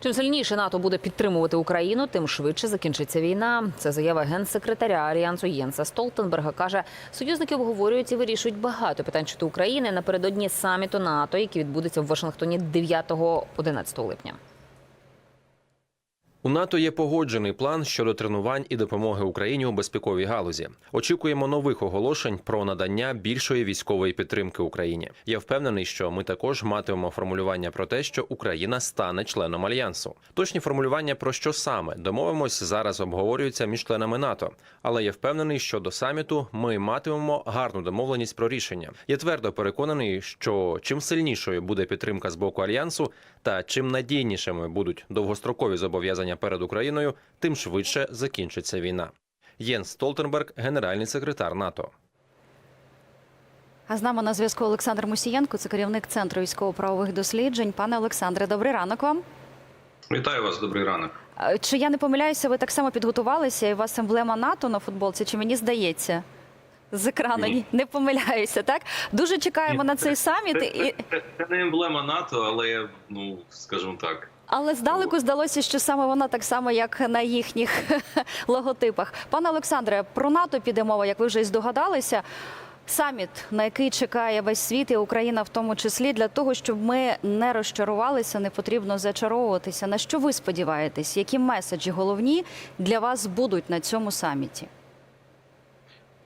Чим сильніше НАТО буде підтримувати Україну, тим швидше закінчиться війна. Це заява генсекретаря Альянсу Єнса Столтенберга. каже, союзники обговорюють і вирішують багато питань щодо України напередодні саміту НАТО, який відбудеться в Вашингтоні 9-11 липня. У НАТО є погоджений план щодо тренувань і допомоги Україні у безпековій галузі. Очікуємо нових оголошень про надання більшої військової підтримки Україні. Я впевнений, що ми також матимемо формулювання про те, що Україна стане членом альянсу. Точні формулювання про що саме домовимось зараз обговорюються між членами НАТО. Але я впевнений, що до саміту ми матимемо гарну домовленість про рішення. Я твердо переконаний, що чим сильнішою буде підтримка з боку альянсу, та чим надійнішими будуть довгострокові зобов'язання перед Україною, тим швидше закінчиться війна. Єнс Столтенберг, генеральний секретар НАТО. А з нами на зв'язку Олександр Мусієнко, це керівник центру військово-правових досліджень. Пане Олександре, добрий ранок вам. Вітаю вас, добрий ранок. Чи я не помиляюся, ви так само підготувалися, і у вас емблема НАТО на футболці? Чи мені здається? З екрану Ні. Не помиляюся, так? Дуже чекаємо Ні, на цей саміт, Це, це, це не емблема НАТО, але ну скажімо так. Але здалеку здалося, що саме вона так само, як на їхніх логотипах. Пане Олександре, про НАТО піде мова, як ви вже і здогадалися. Саміт, на який чекає весь світ і Україна в тому числі, для того, щоб ми не розчарувалися, не потрібно зачаровуватися. На що ви сподіваєтесь? Які меседжі головні для вас будуть на цьому саміті?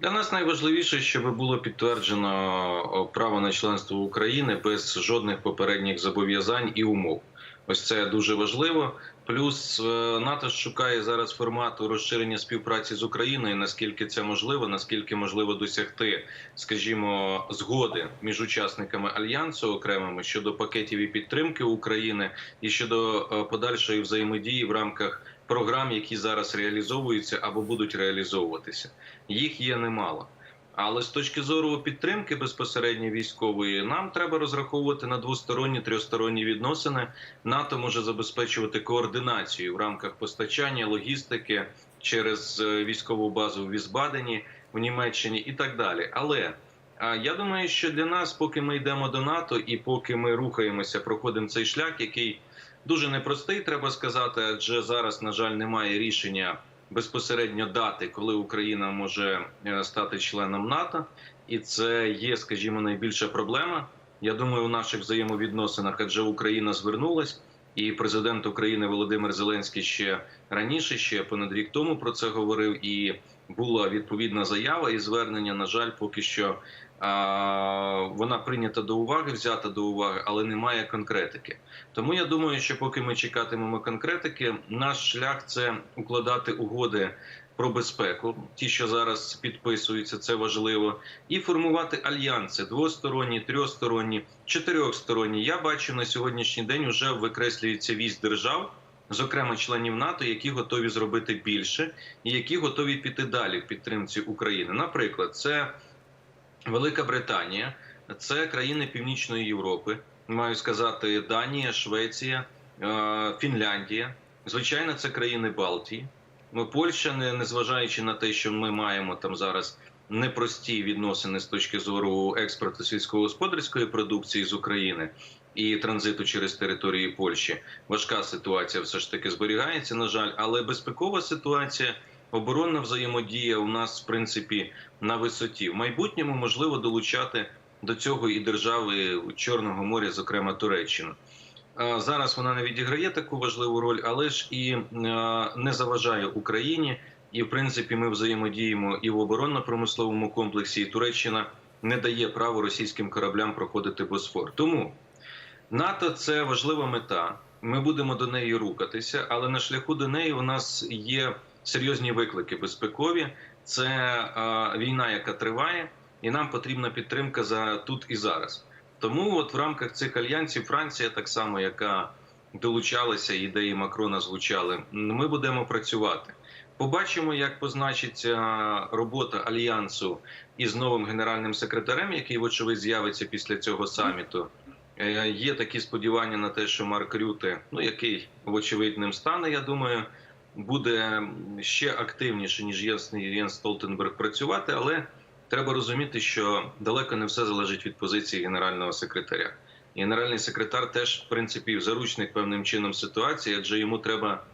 Для нас найважливіше, щоб було підтверджено право на членство України без жодних попередніх зобов'язань і умов. Ось це дуже важливо. Плюс е, НАТО шукає зараз формату розширення співпраці з Україною. Наскільки це можливо, наскільки можливо досягти, скажімо, згоди між учасниками альянсу окремими щодо пакетів і підтримки України і щодо е, подальшої взаємодії в рамках програм, які зараз реалізовуються або будуть реалізовуватися. Їх є немало. Але з точки зору підтримки безпосередньо військової, нам треба розраховувати на двосторонні трьохсторонні відносини. НАТО може забезпечувати координацію в рамках постачання, логістики через е, військову базу в Візбадені в Німеччині і так далі. Але я думаю, що для нас, поки ми йдемо до НАТО, і поки ми рухаємося, проходимо цей шлях, який дуже непростий, треба сказати, адже зараз, на жаль, немає рішення безпосередньо дати, коли Україна може е, стати членом НАТО, і це є, скажімо, найбільша проблема. Я думаю, у наших взаємовідносинах, адже Україна звернулась, і президент України Володимир Зеленський ще раніше, ще понад рік тому про це говорив. І була відповідна заява і звернення. На жаль, поки що вона прийнята до уваги, взята до уваги, але немає конкретики. Тому я думаю, що поки ми чекатимемо конкретики, наш шлях це укладати угоди про безпеку, ті, що зараз підписуються, це важливо, і формувати альянси двосторонні, трьохсторонні, чотирьохсторонні. Я бачу на сьогоднішній день вже викреслюється вісь держав. Зокрема, членів НАТО, які готові зробити більше, і які готові піти далі в підтримці України. Наприклад, це Велика Британія, це країни Північної Європи. Маю сказати, Данія, Швеція, е, Фінляндія. Звичайно, це країни Балтії. Ну, Польща, не незважаючи на те, що ми маємо там зараз непрості відносини з точки зору експорту сільськогосподарської продукції з України і транзиту через території Польщі. Важка ситуація все ж таки зберігається, на жаль, але безпекова ситуація. Оборонна взаємодія у нас в принципі на висоті. В майбутньому можливо долучати до цього і держави Чорного моря, зокрема Туреччину. Зараз вона не відіграє таку важливу роль, але ж і не заважає Україні. І в принципі ми взаємодіємо і в оборонно-промисловому комплексі. І Туреччина не дає право російським кораблям проходити Босфор. Тому НАТО це важлива мета. Ми будемо до неї рухатися, але на шляху до неї у нас є серйозні виклики безпекові. Це е, війна, яка триває, і нам потрібна підтримка за тут і зараз. Тому, от в рамках цих альянсів, Франція, так само, яка долучалася, ідеї Макрона звучали. Ми будемо працювати. Побачимо, як позначиться робота альянсу із новим генеральним секретарем, який, вочевидь, з'явиться після цього саміту. Е, Є такі сподівання на те, що Марк Рюте, ну який вочевидь ним стане, я думаю, буде ще активніше ніж ясний Єнс Столтенберг працювати, але треба розуміти, що далеко не все залежить від позиції генерального секретаря. Генеральний секретар теж, в принципі, заручник певним чином ситуації, адже йому треба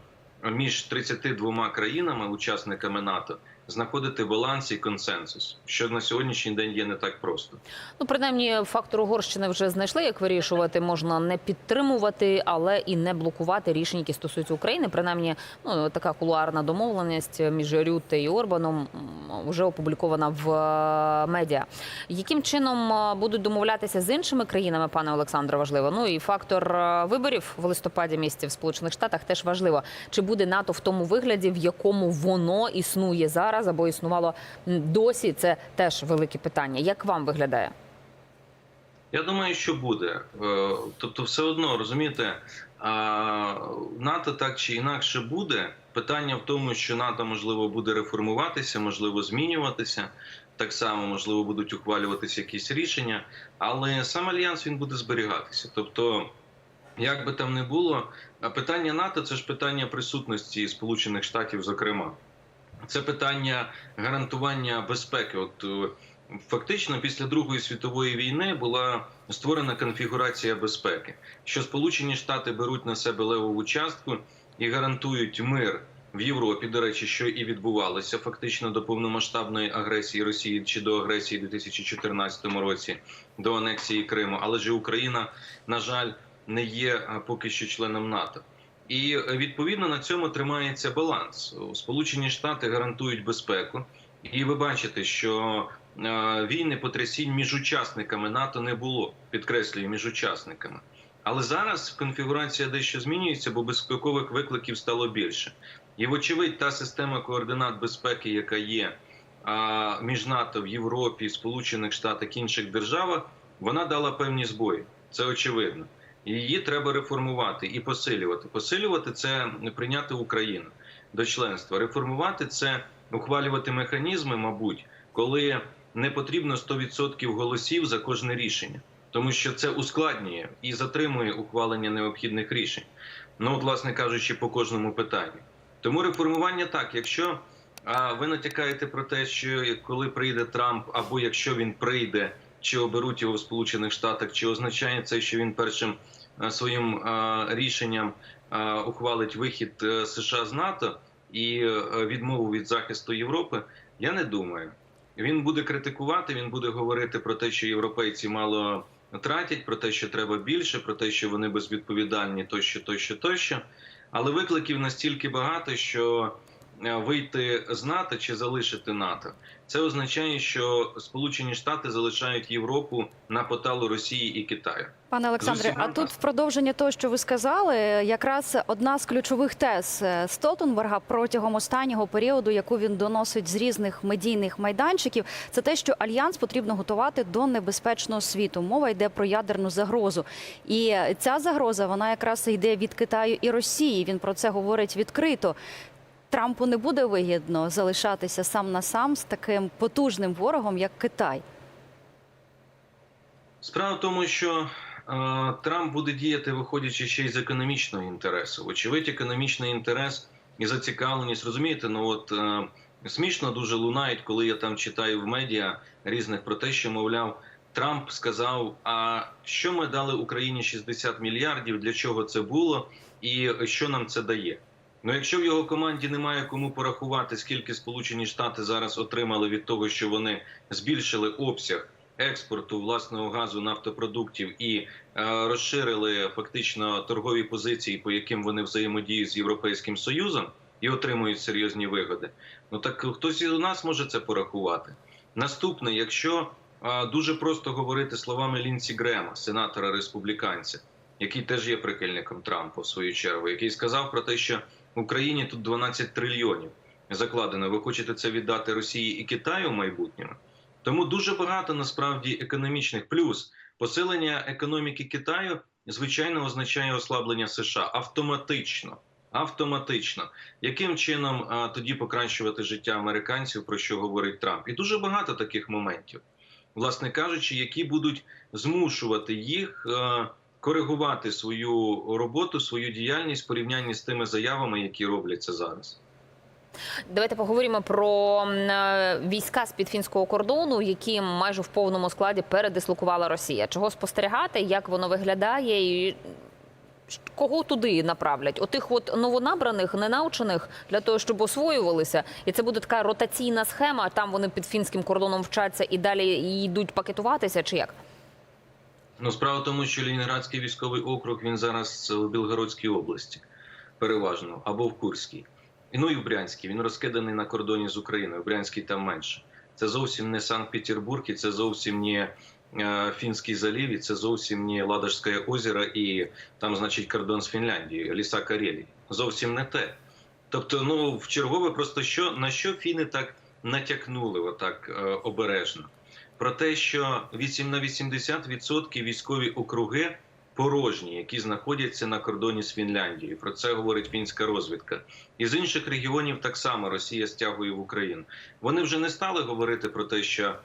між 32 країнами, учасниками НАТО, знаходити баланс і консенсус, що на сьогоднішній день є не так просто. Ну, принаймні, фактор Угорщини вже знайшли, як вирішувати. Можна не підтримувати, але і не блокувати рішення, які стосуються України. Принаймні, ну така кулуарна домовленість між Рютте і Орбаном вже опублікована в е, медіа. Яким чином е, будуть домовлятися з іншими країнами, пане Олександре, важливо. Ну і фактор е, виборів в листопаді місті в Сполучених Штатах теж важливо. Чи буде НАТО в тому вигляді, в якому воно існує зараз або існувало досі? Це теж велике питання. Як вам виглядає? Я думаю, що буде. Е, Тобто, все одно розумієте, НАТО так чи інакше буде. Питання в тому, що НАТО можливо буде реформуватися, можливо, змінюватися. Так само можливо будуть ухвалюватися якісь рішення, але сам альянс він буде зберігатися. Тобто, як би там не було, питання НАТО це ж питання присутності Сполучених Штатів, зокрема. Це питання гарантування безпеки. От е, фактично після Другої світової війни була створена конфігурація безпеки, що Сполучені Штати беруть на себе левову частку і гарантують мир в Європі. До речі, що і відбувалося фактично до повномасштабної агресії Росії чи до агресії у 2014 році, до анексії Криму. Але ж Україна, на жаль, не є поки що членом НАТО. І е, відповідно на цьому тримається баланс. Сполучені Штати гарантують безпеку, і ви бачите, що е, війни потрясінь між учасниками НАТО не було. Підкреслюю, між учасниками. Але зараз конфігурація дещо змінюється, бо безпекових викликів стало більше. І, вочевидь, та система координат безпеки, яка є між НАТО в Європі, Сполучених Штатах інших державах, вона дала певні збої. Це очевидно. Її треба реформувати і посилювати. Посилювати це прийняти Україну до членства. Реформувати це ухвалювати механізми, мабуть, коли не потрібно 100% голосів за кожне рішення, тому що це ускладнює і затримує ухвалення необхідних рішень. Ну, от, власне кажучи, по кожному питанню. Тому реформування так, якщо а, ви натякаєте про те, що коли прийде Трамп, або якщо він прийде, чи оберуть його в Сполучених Штатах, чи означає це, що він першим е, своїм е, рішенням е, ухвалить вихід США з НАТО і відмову від захисту Європи, я не думаю. Він буде критикувати, він буде говорити про те, що європейці мало тратять, про те, що треба більше, про те, що вони безвідповідальні, тощо, тощо, тощо. Але викликів настільки багато, що вийти з НАТО чи залишити НАТО, це означає, що Сполучені Штати залишають Європу на поталу Росії і Китаю. Пане Олександре, а тут в продовження того, що ви сказали, якраз одна з ключових тез е, Столтенберга протягом останнього періоду, яку він доносить з різних медійних майданчиків, це те, що альянс потрібно готувати до небезпечного світу. Мова йде про ядерну загрозу, і ця загроза вона якраз йде від Китаю і Росії. Він про це говорить відкрито. Трампу не буде вигідно залишатися сам на сам з таким потужним ворогом, як Китай. Справа в тому, що е, Трамп буде діяти, виходячи ще й з економічного інтересу. Вочевидь, економічний інтерес і зацікавленість. Розумієте, ну от е, смішно дуже лунають, коли я там читаю в медіа різних про те, що мовляв. Трамп сказав: а що ми дали Україні 60 мільярдів, для чого це було, і що нам це дає? Ну, якщо в його команді немає кому порахувати, скільки Сполучені Штати зараз отримали від того, що вони збільшили обсяг експорту власного газу нафтопродуктів і е, розширили фактично торгові позиції, по яким вони взаємодіють з Європейським Союзом і отримують серйозні вигоди. Ну так хтось із нас може це порахувати. Наступне, якщо е, дуже просто говорити словами Лінсі Грема, сенатора республіканця, який теж є прихильником Трампа в свою чергу, який сказав про те, що Україні тут 12 трильйонів закладено. Ви хочете це віддати Росії і Китаю в майбутньому? Тому дуже багато насправді економічних плюс посилення економіки Китаю звичайно означає ослаблення США автоматично. Автоматично, яким чином а, тоді покращувати життя американців, про що говорить Трамп, і дуже багато таких моментів, власне кажучи, які будуть змушувати їх е, коригувати свою роботу, свою діяльність в порівнянні з тими заявами, які робляться зараз. Давайте поговоримо про е, війська з під фінського кордону, які майже в повному складі передислокувала Росія. Чого спостерігати, як воно виглядає, і кого туди направлять? Отих от новонабраних, ненаучених для того, щоб освоювалися, і це буде така ротаційна схема. Там вони під фінським кордоном вчаться і далі йдуть пакетуватися, чи як? Ну, справа в тому, що Ленінградський військовий округ він зараз у Білгородській області, переважно, або в Курській. Ну і в Брянській. Він розкиданий на кордоні з Україною. В Брянській там менше. Це зовсім не Санкт-Петербург, і це зовсім не е, Фінський залів, і це зовсім не Ладожське озеро, і там, значить, кордон з Фінляндією, ліса Карелії. Зовсім не те. Тобто, ну в чергове, просто що на що фіни так натякнули, отак е, обережно про те, що 8 на 80% військові округи порожні, які знаходяться на кордоні з Фінляндією. Про це говорить фінська розвідка. І з інших регіонів так само Росія стягує в Україну. Вони вже не стали говорити про те, що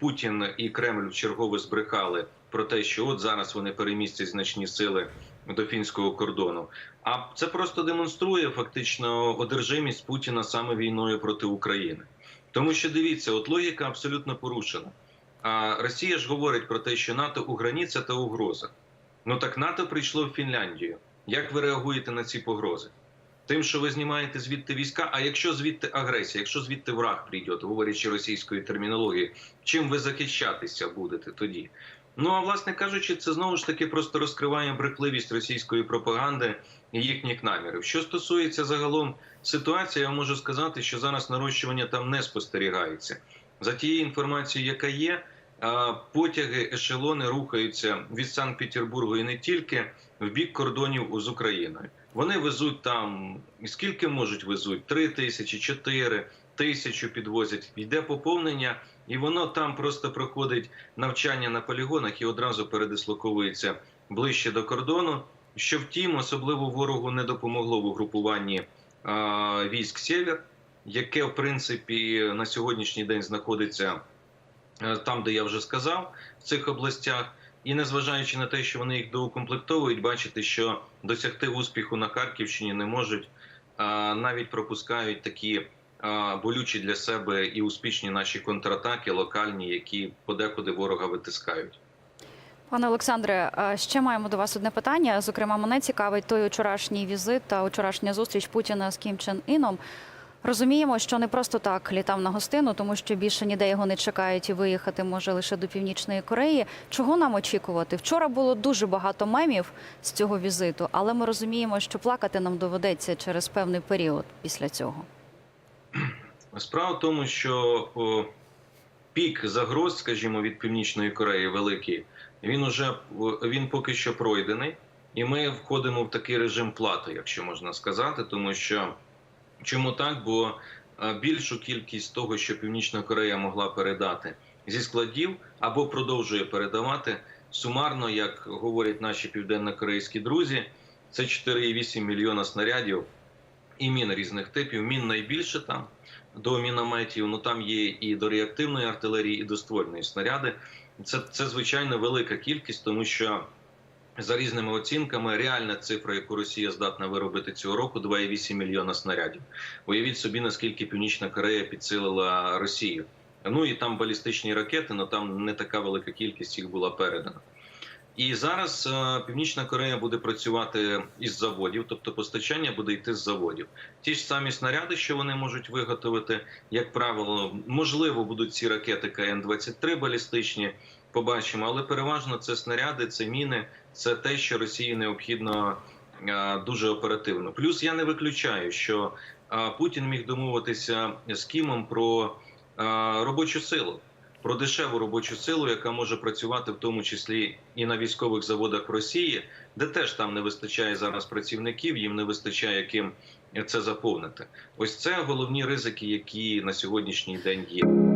Путін і Кремль вчергове збрехали про те, що от зараз вони перемістять значні сили до фінського кордону. А це просто демонструє фактично одержимість Путіна саме війною проти України. Тому що дивіться, от логіка абсолютно порушена. А Росія ж говорить про те, що НАТО у граніці та угроза. Ну так НАТО прийшло в Фінляндію. Як ви реагуєте на ці погрози? Тим, що ви знімаєте звідти війська, а якщо звідти агресія, якщо звідти враг прийде, говорячи російською термінологією, чим ви захищатися будете тоді? Ну а власне кажучи, це знову ж таки просто розкриває брехливість російської пропаганди і їхніх намірів. Що стосується загалом ситуації, я можу сказати, що зараз нарощування там не спостерігається. За тією інформацією, яка є, потяги, ешелони рухаються від Санкт-Петербургу і не тільки в бік кордонів з Україною. Вони везуть там скільки можуть везуть? Три тисячі, чотири тисячу підвозять. Йде поповнення, і воно там просто проходить навчання на полігонах і одразу передислоковується ближче до кордону. Що втім, особливо ворогу не допомогло в угрупуванні а, військ Сєвєр, яке в принципі на сьогоднішній день знаходиться е, там, де я вже сказав, в цих областях. І незважаючи на те, що вони їх доукомплектовують, бачите, що досягти успіху на Харківщині не можуть, а навіть пропускають такі болючі для себе і успішні наші контратаки, локальні, які подекуди ворога витискають. Пане Олександре, ще маємо до вас одне питання. Зокрема, мене цікавить той вчорашній візит та вчорашня зустріч Путіна з Кім Чен Іном. Розуміємо, що не просто так літав на гостину, тому що більше ніде його не чекають і виїхати може лише до Північної Кореї. Чого нам очікувати? Вчора було дуже багато мемів з цього візиту, але ми розуміємо, що плакати нам доведеться через певний період після цього. Справа в тому, що о, пік загроз, скажімо, від Північної Кореї великий, він уже він поки що пройдений, і ми входимо в такий режим плати, якщо можна сказати, тому що чому так? Бо е, більшу кількість того, що Північна Корея могла передати зі складів або продовжує передавати сумарно, як говорять наші південнокорейські друзі, це 4,8 мільйона снарядів і мін різних типів. Мін найбільше там до мінометів. Ну там є і до реактивної артилерії, і до ствольної снаряди. Це, це звичайно велика кількість, тому що за різними оцінками реальна цифра, яку Росія здатна виробити цього року, 2,8 мільйона снарядів. Уявіть собі, наскільки Північна Корея підсилила Росію. Ну і там балістичні ракети, але там не така велика кількість їх була передана. І зараз е, Північна Корея буде працювати із заводів, тобто постачання буде йти з заводів. Ті ж самі снаряди, що вони можуть виготовити, як правило, можливо, будуть ці ракети КН-23 балістичні. Побачимо, але переважно це снаряди, це міни, це те, що Росії необхідно е, дуже оперативно. Плюс я не виключаю, що е, Путін міг домовитися з Кімом про робочу силу про дешеву робочу силу, яка може працювати в тому числі і на військових заводах Росії, де теж там не вистачає зараз працівників, їм не вистачає ким це заповнити. Ось це головні ризики, які на сьогоднішній день є.